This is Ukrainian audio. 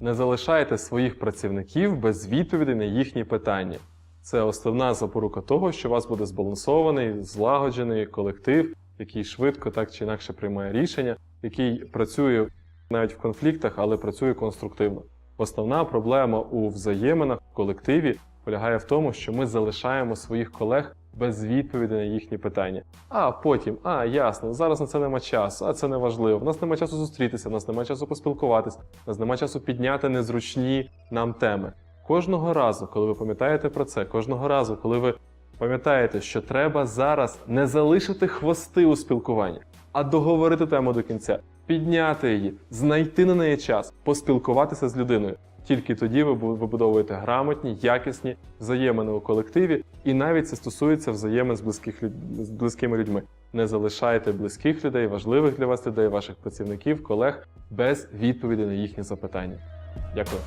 Не залишайте своїх працівників без відповідей на їхні питання. Це основна запорука того, що у вас буде збалансований, злагоджений колектив, який швидко так чи інакше приймає рішення, який працює навіть в конфліктах, але працює конструктивно. Основна проблема у взаєминах в колективі полягає в тому, що ми залишаємо своїх колег без відповіді на їхні питання. А потім, а ясно, зараз на це нема часу, а це не важливо. В нас нема часу зустрітися, в нас нема часу поспілкуватись, в нас нема часу підняти незручні нам теми. Кожного разу, коли ви пам'ятаєте про це, кожного разу, коли ви пам'ятаєте, що треба зараз не залишити хвости у спілкуванні, а договорити тему до кінця, підняти її, знайти на неї час, поспілкуватися з людиною. Тільки тоді ви вибудовуєте грамотні, якісні взаємини у колективі, і навіть це стосується взаємин з, близьких, з близькими людьми. Не залишайте близьких людей, важливих для вас людей, ваших працівників, колег без відповіді на їхні запитання. Дякую.